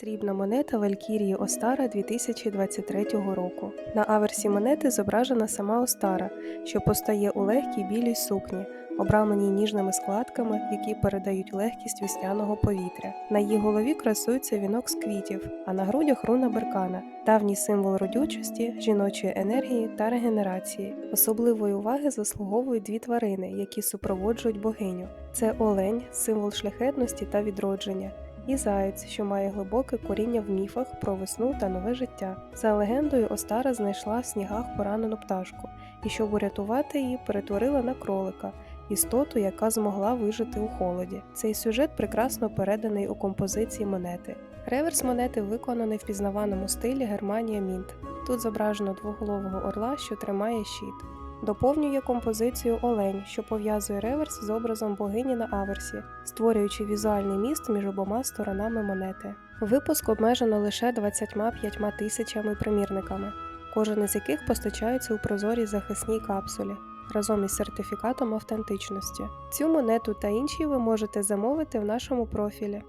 Срібна монета Валькірії Остара 2023 року. На аверсі монети зображена сама Остара, що постає у легкій білій сукні, обрамленій ніжними складками, які передають легкість весняного повітря. На її голові красується вінок з квітів, а на грудях руна беркана, давній символ родючості, жіночої енергії та регенерації. Особливої уваги заслуговують дві тварини, які супроводжують богиню. Це олень, символ шляхетності та відродження і заєць, що має глибоке коріння в міфах про весну та нове життя. За легендою, Остара знайшла в снігах поранену пташку і, щоб урятувати її, перетворила на кролика. Істоту, яка змогла вижити у холоді. Цей сюжет прекрасно переданий у композиції монети. Реверс монети виконаний в пізнаваному стилі Германія Мінт. Тут зображено двоголового орла, що тримає щит. Доповнює композицію Олень, що пов'язує реверс з образом богині на аверсі, створюючи візуальний міст між обома сторонами монети. Випуск обмежено лише 25 тисячами примірниками, кожен із яких постачається у прозорій захисній капсулі разом із сертифікатом автентичності. Цю монету та інші ви можете замовити в нашому профілі.